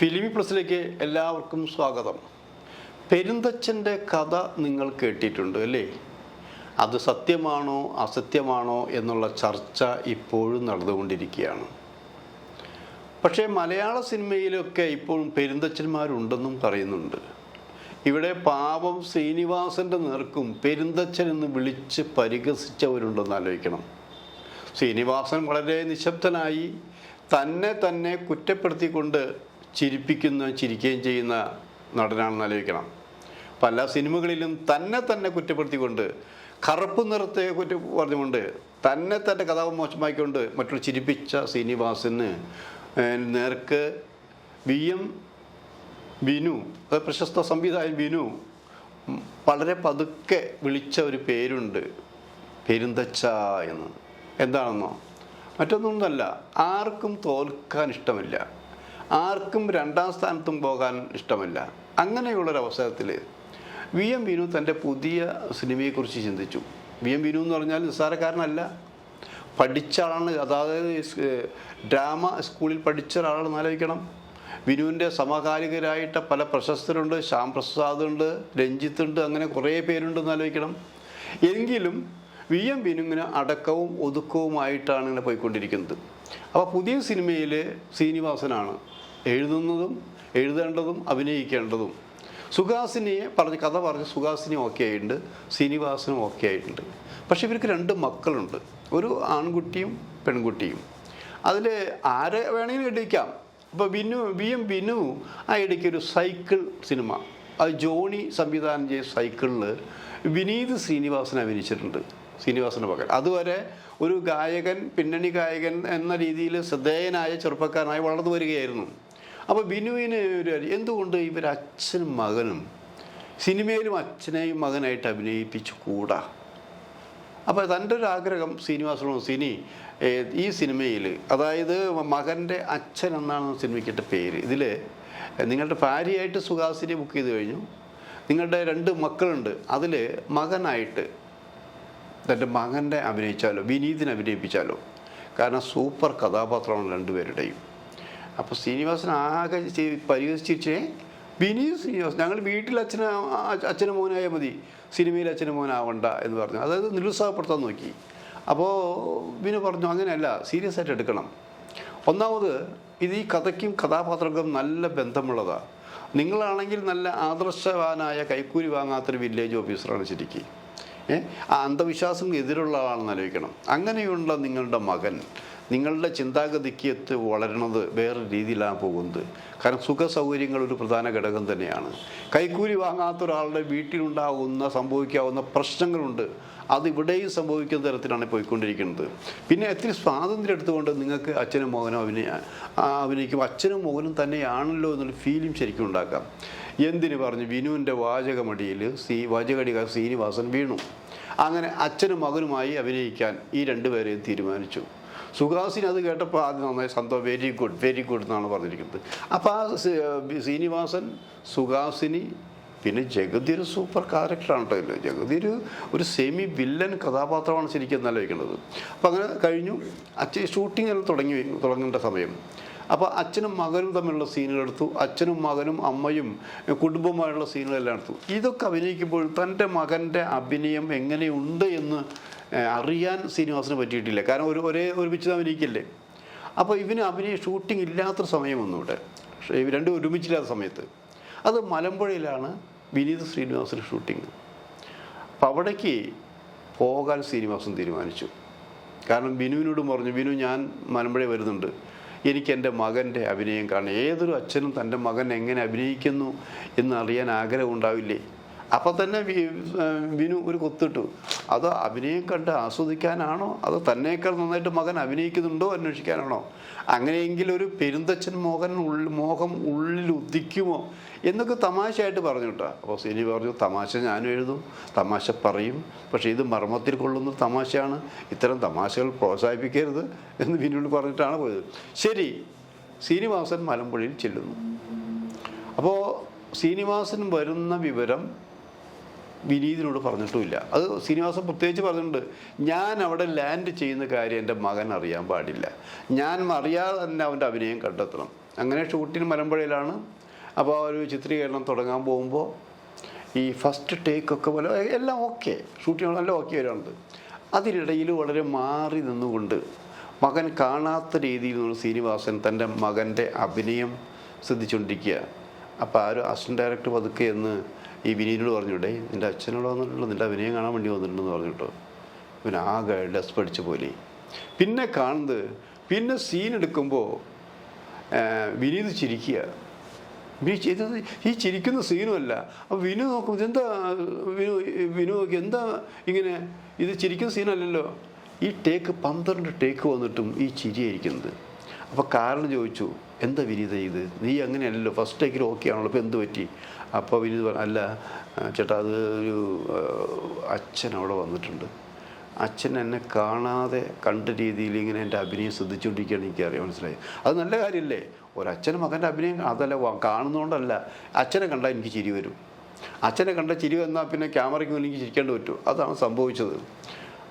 ഫിലിമി പ്ലസിലേക്ക് എല്ലാവർക്കും സ്വാഗതം. പെരുന്തച്ഛന്റെ കഥ നിങ്ങൾ കേട്ടിട്ടുണ്ട് അല്ലേ? അത് സത്യമാണോ അസത്യമാണോ എന്നുള്ള ചർച്ച ഇപ്പോഴും നടന്നുകൊണ്ടിരിക്കുകയാണ്. പക്ഷേ മലയാള സിനിമയിലൊക്കെ ഇപ്പോഴും പെരുന്തച്ഛന്മാരുണ്ടെന്നും പറയുന്നുണ്ട്. ഇവിടെ പാപം ശ്രീനിവാസന്റെ നേർക്കും പെരുന്തച്ഛൻ എന്ന് വിളിച്ച് പരിഹസിച്ചവരുണ്ടെന്ന് ആലോചിക്കണം. ശ്രീനിവാസൻ വളരെ നിശബ്ദനായി തന്നെ തന്നെ കുറ്റപ്പെടുത്തിക്കൊണ്ട് ചിരിപ്പിക്കുന്ന ചിരിക്കുകയും ചെയ്യുന്ന നടനാണെന്ന് ആലോചിക്കണം. പല സിനിമകളിലും തന്നെ തന്നെ കുറ്റപ്പെടുത്തിക്കൊണ്ട് കറുപ്പ് നിറത്തെ കുറ്റ പറഞ്ഞുകൊണ്ട് തന്നെ തന്നെ കഥ മോശമാക്കിക്കൊണ്ട് മറ്റൊരു ചിരിപ്പിച്ച ശ്രീനിവാസന് നേർക്ക് വി എം ബിനു പ്രശസ്ത സംവിധായകൻ ബിനു വളരെ പതുക്കെ വിളിച്ച ഒരു പേരുണ്ട്. പെരുന്തച്ച എന്ന്. എന്താണെന്നോ? മറ്റൊന്നൊന്നുമല്ല. ആർക്കും തോൽക്കാൻ ഇഷ്ടമില്ല. ആർക്കും രണ്ടാം സ്ഥാനത്തും പോകാൻ ഇഷ്ടമല്ല. അങ്ങനെയുള്ളൊരവസരത്തിൽ വി എം വിനു തന്റെ പുതിയ സിനിമയെക്കുറിച്ച് ചിന്തിച്ചു. വി എം വിനു എന്ന് പറഞ്ഞാൽ നിസ്സാരക്കാരനല്ല. പഠിച്ച ആളാണ്. അതായത് ഡ്രാമ സ്കൂളിൽ പഠിച്ച ഒരാളാണെന്ന് ആലോചിക്കണം. വിനുവിന്റെ സമകാലികരായിട്ട് പല പ്രശസ്തരുണ്ട്. ശ്യാം പ്രസാദ് ഉണ്ട് രഞ്ജിത്ത് ഉണ്ട് അങ്ങനെ കുറേ പേരുണ്ടെന്ന് ആലോചിക്കണം. എങ്കിലും വി എം വിനുവിന് അടക്കവും ഒതുക്കവുമായിട്ടാണ് ഇങ്ങനെ പോയിക്കൊണ്ടിരിക്കുന്നത്. അപ്പോൾ പുതിയ സിനിമയിൽ ശ്രീനിവാസനാണ്. എഴുതുന്നതും എഴുതേണ്ടതും അഭിനയിക്കേണ്ടതും. സുഹാസിനിയെ പറഞ്ഞ് കഥ പറഞ്ഞ് സുഹാസിനി ഓക്കെ ആയിട്ടുണ്ട് ശ്രീനിവാസനും ഓക്കെ ആയിട്ടുണ്ട്. പക്ഷെ ഇവർക്ക് രണ്ട് മക്കളുണ്ട്. ഒരു ആൺകുട്ടിയും പെൺകുട്ടിയും. അതിൽ ആരെ വേണമെങ്കിലും എടുക്കാം അപ്പോൾ ബിനു ബി എം ബിനു ആ ഇടയ്ക്ക് ഒരു സൈക്കിൾ സിനിമ. അത് ജോണി സംവിധാനം ചെയ്ത സൈക്കിളിൽ വിനീത് ശ്രീനിവാസൻ അഭിനയിച്ചിട്ടുണ്ട് ശ്രീനിവാസന്റെ പകൽ അതുവരെ ഒരു ഗായകൻ പിന്നണി ഗായകൻ എന്ന രീതിയിൽ ശ്രദ്ധേയനായ ചെറുപ്പക്കാരനായി വളർന്നു വരികയായിരുന്നു. അപ്പോൾ ബിനുവിന് ഒരു എന്തുകൊണ്ട് ഇവർ അച്ഛനും മകനും സിനിമയിലും അച്ഛനെയും മകനായിട്ട് അഭിനയിപ്പിച്ചു കൂടാ അപ്പോൾ തന്റെ ഒരു ആഗ്രഹം ശ്രീനിവാസനോ സിനി ഈ സിനിമയിൽ അതായത് മകന്റെ അച്ഛൻ എന്നാണ് സിനിമയ്ക്കിട്ട പേര്. ഇതിൽ നിങ്ങളുടെ ഭാര്യയായിട്ട് സുഹാസിനെ ബുക്ക് ചെയ്ത് കഴിഞ്ഞു. നിങ്ങളുടെ രണ്ട് മക്കളുണ്ട്. അതിൽ മകനായിട്ട് തന്റെ മകന്റെ അഭിനയിച്ചാലോ വിനീതിനെ അഭിനയിപ്പിച്ചാലോ? കാരണം സൂപ്പർ കഥാപാത്രമാണ് രണ്ടുപേരുടെയും. അപ്പോൾ ശ്രീനിവാസൻ ആകെ പരിഹസിച്ചിട്ട് വിനീത് ശ്രീനിവാസൻ. ഞങ്ങൾ വീട്ടിൽ അച്ഛന അച്ഛനും മോനായാൽ മതി. സിനിമയിൽ അച്ഛനും മോനാവണ്ട എന്ന് പറഞ്ഞു. അതായത് നിരുത്സാഹപ്പെടുത്താൻ നോക്കി. അപ്പോൾ ബിനു പറഞ്ഞു അങ്ങനെയല്ല സീരിയസ് ആയിട്ട് എടുക്കണം. ഒന്നാമത് ഇത് ഈ കഥയ്ക്കും കഥാപാത്രങ്ങൾക്കും നല്ല ബന്ധമുള്ളതാണ് നിങ്ങളാണെങ്കിൽ നല്ല ആദർശവാനായ കൈക്കൂലി വാങ്ങാത്തൊരു വില്ലേജ് ഓഫീസറാണ് ശരിക്കും. ആ അന്ധവിശ്വാസങ്ങൾക്ക് എതിരുള്ള ആളാണെന്ന് ആലോചിക്കണം. അങ്ങനെയുള്ള നിങ്ങളുടെ മകൻ നിങ്ങളുടെ ചിന്താഗതിക്ക് എത്ത് വളരണത് വേറെ രീതിയിലാണ് പോകുന്നത്. കാരണം സുഖ സൗകര്യങ്ങൾ ഒരു പ്രധാന ഘടകം തന്നെയാണ്. കൈക്കൂലി വാങ്ങാത്ത ഒരാളുടെ വീട്ടിലുണ്ടാകുന്ന സംഭവിക്കാവുന്ന പ്രശ്നങ്ങളുണ്ട്. അത് ഇവിടെയും സംഭവിക്കുന്ന തരത്തിലാണ് പോയിക്കൊണ്ടിരിക്കുന്നത്. പിന്നെ ഒത്തിരി സ്വാതന്ത്ര്യം എടുത്തുകൊണ്ട് നിങ്ങൾക്ക് അച്ഛനും മകനും അഭിനയ അഭിനയിക്കും. അച്ഛനും മകനും തന്നെയാണല്ലോ എന്നൊരു ഫീലിംഗ് ശരിക്കും ഉണ്ടാക്കാം. എന്തിന് പറഞ്ഞു? വിനുവിന്റെ വാചകമടിയിൽ സീ വാചകടിക ശ്രീനിവാസൻ വീണു. അങ്ങനെ അച്ഛനും മകനുമായി അഭിനയിക്കാൻ ഈ രണ്ടുപേരെയും തീരുമാനിച്ചു. സുഹാസിനി അത് കേട്ടപ്പോൾ ആദ്യം നന്നായി സന്തോഷം വെരി ഗുഡ് വെരി ഗുഡ് എന്നാണ് പറഞ്ഞിരിക്കുന്നത്. അപ്പോൾ ആ ശ്രീനിവാസൻ സുഹാസിനി പിന്നെ ജഗതി ഒരു സൂപ്പർ ക്യാരക്ടറാണ് കേട്ടോ ജഗതി ഒരു ഒരു സെമി വില്ലൻ കഥാപാത്രമാണ് ശരിക്കും നിലവിക്കുന്നത് അപ്പം അങ്ങനെ കഴിഞ്ഞു. അച്ഛൻ ഷൂട്ടിംഗ് എല്ലാം തുടങ്ങി തുടങ്ങേണ്ട സമയം. അപ്പോൾ അച്ഛനും മകനും തമ്മിലുള്ള സീനുകൾ എടുത്തു. അച്ഛനും മകനും അമ്മയും കുടുംബമായുള്ള സീനുകളെല്ലാം എടുത്തു. ഇതൊക്കെ അഭിനയിക്കുമ്പോൾ തന്റെ മകന്റെ അഭിനയം എങ്ങനെയുണ്ട് എന്ന് അറിയാൻ ശ്രീനിവാസന് പറ്റിയിട്ടില്ല. കാരണം ഒരു ഒരേ ഒരുമിച്ച് അഭിനയിക്കല്ലേ അപ്പോൾ ഇവന് അഭിനയ ഷൂട്ടിംഗ് ഇല്ലാത്തൊരു സമയമൊന്നും ഇവിടെ പക്ഷേ രണ്ടും ഒരുമിച്ചില്ലാത്ത സമയത്ത്. അത് മലമ്പുഴയിലാണ് വിനീത് ശ്രീനിവാസന്റെ ഷൂട്ടിങ് അപ്പം അവിടേക്ക് പോകാൻ ശ്രീനിവാസൻ തീരുമാനിച്ചു. കാരണം ബിനുവിനോടും പറഞ്ഞു ബിനു ഞാൻ മലമ്പുഴ വരുന്നുണ്ട്. എനിക്ക് എന്റെ മകന്റെ അഭിനയം കാണണം. ഏതൊരു അച്ഛനും തന്റെ മകൻ എങ്ങനെ അഭിനയിക്കുന്നു എന്ന് അറിയാൻ ആഗ്രഹം ഉണ്ടാവില്ലേ? അപ്പം തന്നെ വിനു ഒരു കൊത്തിട്ടു. അത് അഭിനയം കണ്ട് ആസ്വദിക്കാനാണോ? അത് തന്നേക്കാൾ നന്നായിട്ട് മകൻ അഭിനയിക്കുന്നുണ്ടോ? അന്വേഷിക്കാനാണോ? അങ്ങനെയെങ്കിൽ ഒരു പെരുന്തച്ഛൻ മോഹൻ ഉള്ളിൽ മോഹം ഉള്ളിൽ ഉദിക്കുമോ എന്നൊക്കെ തമാശയായിട്ട് പറഞ്ഞു കേട്ടോ അപ്പോൾ സിനി പറഞ്ഞു തമാശ ഞാനും എഴുതും തമാശ പറയും. പക്ഷേ ഇത് മർമ്മത്തിൽ കൊള്ളുന്ന തമാശയാണ്. ഇത്തരം തമാശകൾ പ്രോത്സാഹിപ്പിക്കരുത് എന്ന് വിനുവിൽ പറഞ്ഞിട്ടാണ് പോയത്. ശരി ശ്രീനിവാസൻ മലമ്പുഴയിൽ ചെല്ലുന്നു. അപ്പോൾ ശ്രീനിവാസൻ വരുന്ന വിവരം വിനീതിനോട് പറഞ്ഞിട്ടുമില്ല. അത് ശ്രീനിവാസൻ പ്രത്യേകിച്ച് പറഞ്ഞിട്ടുണ്ട്. ഞാൻ അവിടെ ലാൻഡ് ചെയ്യുന്ന കാര്യം എന്റെ മകൻ അറിയാൻ പാടില്ല. ഞാൻ അറിയാതെ തന്നെ അവന്റെ അഭിനയം കണ്ടെത്തണം. അങ്ങനെ ഷൂട്ടിന് മലമ്പുഴയിലാണ്. അപ്പോൾ ഒരു ചിത്രീകരണം തുടങ്ങാൻ പോകുമ്പോൾ ഈ ഫസ്റ്റ് ടേക്കൊക്കെ പോലെ എല്ലാം ഓക്കെ ഷൂട്ടിങ് നല്ല ഓക്കെ വരുന്നുണ്ട് അതിനിടയിൽ വളരെ മാറി നിന്നുകൊണ്ട് മകൻ കാണാത്ത രീതിയിൽ നിന്ന് ശ്രീനിവാസൻ തന്റെ മകന്റെ അഭിനയം ശ്രദ്ധിച്ചുകൊണ്ടിരിക്കുക. അപ്പോൾ ആ ഒരു അസിസ്റ്റന്റ് ഡയറക്ടർ പതുക്കെ എന്ന് ഈ വിനീതിനോട് പറഞ്ഞിട്ടേ നിന്റെ അച്ഛനോട് വന്നിട്ടുള്ളൂ നിന്റെ അഭിനയം കാണാൻ വേണ്ടി വന്നിട്ടുണ്ടെന്ന് പറഞ്ഞിട്ടോ. പിന്നെ ആകെ ഡസ് പഠിച്ചു പോലെ. പിന്നെ കാണുന്നത് പിന്നെ സീൻ എടുക്കുമ്പോൾ വിനീത് ചിരിക്കുക. ചെയ്തത് ഈ ചിരിക്കുന്ന സീനുമല്ല അപ്പോൾ വിനു നോക്കും ഇതെന്താ വിനു വിനു നോക്കി എന്താ ഇങ്ങനെ ഇത് ചിരിക്കുന്ന സീനല്ലല്ലോ ഈ ടേക്ക് പന്ത്രണ്ട് ടേക്ക് വന്നിട്ടും ഈ ചിരിയായിരിക്കുന്നത്. അപ്പോൾ കാരണം ചോദിച്ചു എന്താ വിനീത ഇത് നീ അങ്ങനെയല്ലല്ലോ ഫസ്റ്റ് ടേക്കിൽ ഓക്കെ ആണല്ലോ അപ്പോൾ എന്ത് പറ്റി? അപ്പോൾ വിനീത് പറഞ്ഞു അല്ല ചേട്ടാ അത് ഒരു അച്ഛൻ അവിടെ വന്നിട്ടുണ്ട്. അച്ഛൻ എന്നെ കാണാതെ കണ്ട രീതിയിൽ ഇങ്ങനെ എന്റെ അഭിനയം ശ്രദ്ധിച്ചുകൊണ്ടിരിക്കുകയാണ് എനിക്കറിയാം മനസ്സിലായി? അത് നല്ല കാര്യമല്ലേ ഒരച്ഛൻ മകന്റെ അഭിനയം അതല്ല കാണുന്നതുകൊണ്ടല്ല അച്ഛനെ കണ്ടാൽ എനിക്ക് ചിരി വരും. അച്ഛനെ കണ്ട ചിരി വന്നാൽ പിന്നെ ക്യാമറയ്ക്ക് മുന്നിൽ ചിരിക്കേണ്ടി പറ്റും. അതാണ് സംഭവിച്ചത്.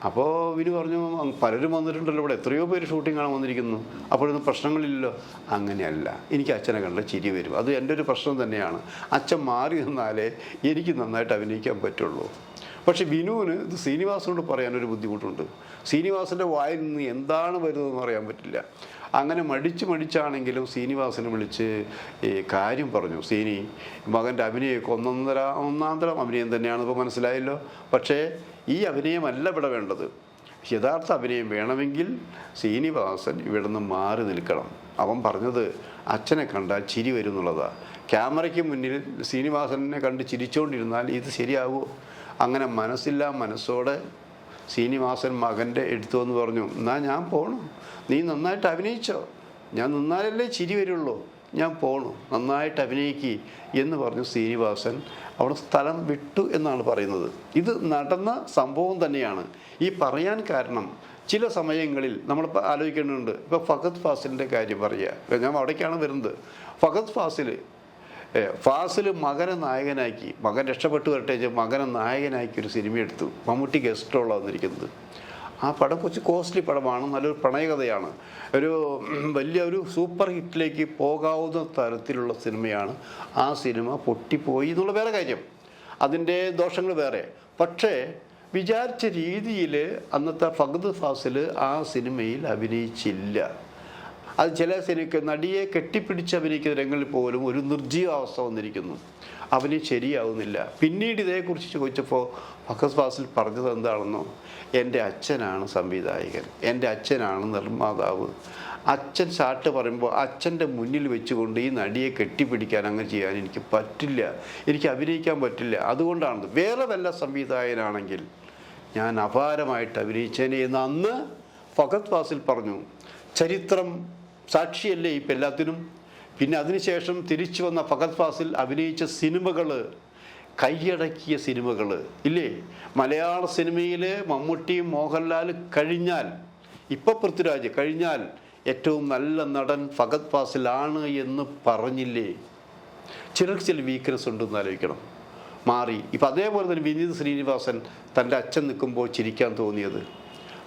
അപ്പോൾ വിനു പറഞ്ഞു പലരും വന്നിട്ടുണ്ടല്ലോ ഇവിടെ. എത്രയോ പേര് ഷൂട്ടിങ്ങാണ് വന്നിരിക്കുന്നു. അപ്പോഴൊന്നും പ്രശ്നങ്ങളില്ലല്ലോ. അങ്ങനെയല്ല. എനിക്ക് അച്ഛനെ കണ്ട ചിരി വരും. അത് എന്റെ ഒരു പ്രശ്നം തന്നെയാണ്. അച്ഛൻ മാറി നിന്നാലേ എനിക്ക് നന്നായിട്ട് അഭിനയിക്കാൻ പറ്റുള്ളൂ. പക്ഷെ വിനുവിന് ഇത് ശ്രീനിവാസനോട് പറയാനൊരു ബുദ്ധിമുട്ടുണ്ട്. ശ്രീനിവാസന്റെ വായിൽ നിന്ന് എന്താണ് വരുന്നതെന്ന് അറിയാൻ പറ്റില്ല. അങ്ങനെ മടിച്ച് മടിച്ചാണെങ്കിലും ശ്രീനിവാസനെ വിളിച്ച് ഈ കാര്യം പറഞ്ഞു. സീനി മകന്റെ അഭിനയമൊക്കെ ഒന്നൊന്നര ഒന്നാന്തരം അഭിനയം തന്നെയാണ് ഇപ്പോൾ മനസ്സിലായല്ലോ. പക്ഷേ ഈ അഭിനയമല്ല ഇവിടെ വേണ്ടത്. യഥാർത്ഥ അഭിനയം വേണമെങ്കിൽ ശ്രീനിവാസൻ ഇവിടെ നിന്ന് മാറി നിൽക്കണം. അവൻ പറഞ്ഞത് അച്ഛനെ കണ്ടാൽ ചിരി വരും എന്നുള്ളതാണ് ക്യാമറയ്ക്ക് മുന്നിൽ ശ്രീനിവാസനെ കണ്ട് ചിരിച്ചുകൊണ്ടിരുന്നാൽ ഇത് ശരിയാകുമോ അങ്ങനെ മനസ്സില്ലാ മനസ്സോടെ ശ്രീനിവാസൻ മകന്റെ എടുത്തു എന്ന് പറഞ്ഞു എന്നാൽ ഞാൻ പോണു. നീ നന്നായിട്ട് അഭിനയിച്ചോ. ഞാൻ നിന്നാലല്ലേ ചിരി വരുള്ളൂ. ഞാൻ പോണു. നന്നായിട്ട് അഭിനയിക്കി. എന്ന് പറഞ്ഞു ശ്രീനിവാസൻ. അവിടെ സ്ഥലം വിട്ടു എന്നാണ് പറയുന്നത്. ഇത് നടന്ന സംഭവം തന്നെയാണ്. ഈ പറയാൻ കാരണം ചില സമയങ്ങളിൽ നമ്മൾ ആലോചിക്കേണ്ടതുണ്ട്. ഇപ്പോൾ ഫഹദ് ഫാസിലിന്റെ കാര്യം പറയുക. ഞാൻ അവിടേക്കാണ് വരുന്നത്. ഫഹദ് ഫാസിൽ ഫാസിൽ മകനെ നായകനാക്കി മകൻ രക്ഷപ്പെട്ടു വരട്ടെ മകനെ നായകനാക്കി ഒരു സിനിമ എടുത്തു. മമ്മൂട്ടി ഗസ്റ്റ് റോളാണ് വന്നിരിക്കുന്നത്. ആ പടം കുറച്ച് കോസ്റ്റ്ലി പടമാണ് നല്ലൊരു പ്രണയകഥയാണ്. ഒരു വലിയ ഒരു സൂപ്പർ ഹിറ്റിലേക്ക് പോകാവുന്ന തരത്തിലുള്ള സിനിമയാണ് ആ സിനിമ പൊട്ടിപ്പോയി എന്നുള്ള വേറെ കാര്യം. അതിന്റെ ദോഷങ്ങൾ വേറെ. പക്ഷേ വിചാരിച്ച രീതിയിൽ അന്നത്തെ ഫഗദ് ഫാസിൽ ആ സിനിമയിൽ അഭിനയിച്ചില്ല. അത് ചില സിനിമയ്ക്ക് നടിയെ കെട്ടിപ്പിടിച്ച് അഭിനയിക്കുന്ന രംഗങ്ങളിൽ പോലും ഒരു നിർജീവ അവസ്ഥ വന്നിരിക്കുന്നു. അവന് ശരിയാവുന്നില്ല. പിന്നീട് ഇതേക്കുറിച്ച് ചോദിച്ചപ്പോൾ ഫക്കസ് ഫാസിൽ പറഞ്ഞത് എന്താണെന്നോ? എന്റെ അച്ഛനാണ് സംവിധായകൻ. എന്റെ അച്ഛനാണ് നിർമ്മാതാവ്. അച്ഛൻ ചാട്ട് പറയുമ്പോൾ അച്ഛന്റെ മുന്നിൽ വെച്ചുകൊണ്ട് ഈ നടിയെ കെട്ടിപ്പിടിക്കാൻ അങ്ങനെ ചെയ്യാൻ എനിക്ക് പറ്റില്ല. എനിക്ക് അഭിനയിക്കാൻ പറ്റില്ല. അതുകൊണ്ടാണ് വേറെ വല്ല സംവിധായകനാണെങ്കിൽ ഞാൻ അപാരമായിട്ട് അഭിനയിച്ചേനെ എന്ന് അന്ന് ഫഗത് ഫാസിൽ പറഞ്ഞു. ചരിത്രം സാക്ഷിയല്ലേ ഇപ്പം എല്ലാത്തിനും? പിന്നെ അതിനുശേഷം തിരിച്ചു വന്ന ഫഹദ് ഫാസിൽ അഭിനയിച്ച സിനിമകൾ കൈയടക്കിയ സിനിമകൾ ഇല്ലേ? മലയാള സിനിമയിൽ മമ്മൂട്ടിയും മോഹൻലാൽ കഴിഞ്ഞാൽ ഇപ്പോൾ പൃഥ്വിരാജ് കഴിഞ്ഞാൽ ഏറ്റവും നല്ല നടൻ ഫഹദ് ഫാസിലാണ് എന്ന് പറഞ്ഞില്ലേ? ചിലർക്ക് ചില വീക്ക്നെസ് ഉണ്ടെന്ന് ആലോചിക്കണം. മാറി. ഇപ്പം അതേപോലെ തന്നെ വിനീത് ശ്രീനിവാസൻ തന്റെ അച്ഛൻ നിൽക്കുമ്പോൾ ചിരിക്കാൻ തോന്നിയത്.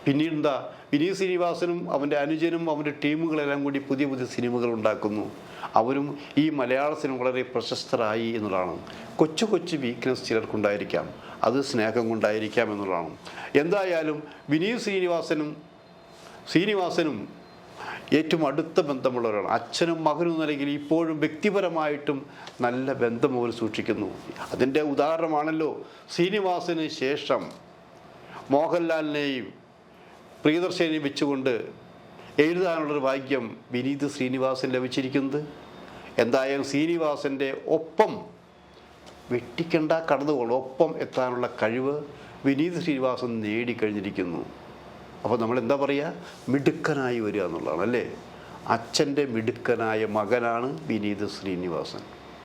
പിന്നീട് എന്താ വിനീത് ശ്രീനിവാസനും അവന്റെ അനുജനും അവന്റെ ടീമുകളെല്ലാം കൂടി പുതിയ പുതിയ സിനിമകൾ ഉണ്ടാക്കുന്നു. അവരും ഈ മലയാള സിനിമ വളരെ പ്രശസ്തരായി എന്നുള്ളതാണ്. കൊച്ചു കൊച്ചു വീക്ക്നെസ് ചിലർക്കുണ്ടായിരിക്കാം. അത് സ്നേഹം കൊണ്ടായിരിക്കാം എന്നുള്ളതാണ്. എന്തായാലും വിനീത് ശ്രീനിവാസനും ശ്രീനിവാസനും ഏറ്റവും അടുത്ത ബന്ധമുള്ളവരാണ്. അച്ഛനും മകനും നിലയിൽ ഇപ്പോഴും വ്യക്തിപരമായിട്ടും നല്ല ബന്ധം അവർ സൂക്ഷിക്കുന്നു. അതിന്റെ ഉദാഹരണമാണല്ലോ ശ്രീനിവാസന് ശേഷം മോഹൻലാലിനെയും പ്രിയദർശനെയും വെച്ചുകൊണ്ട് എഴുതാനുള്ളൊരു ഭാഗ്യം വിനീത് ശ്രീനിവാസൻ ലഭിച്ചിരിക്കുന്നത്? എന്തായാലും ശ്രീനിവാസന്റെ ഒപ്പം വെട്ടിക്കണ്ട കടന്നുകൊണ്ട് ഒപ്പം എത്താനുള്ള കഴിവ് വിനീത് ശ്രീനിവാസൻ നേടിക്കഴിഞ്ഞിരിക്കുന്നു. അപ്പോൾ നമ്മൾ എന്താ പറയുക? മിടുക്കനായി വരിക എന്നുള്ളതാണ് അല്ലേ? അച്ഛന്റെ മിടുക്കനായ മകനാണ് വിനീത് ശ്രീനിവാസൻ.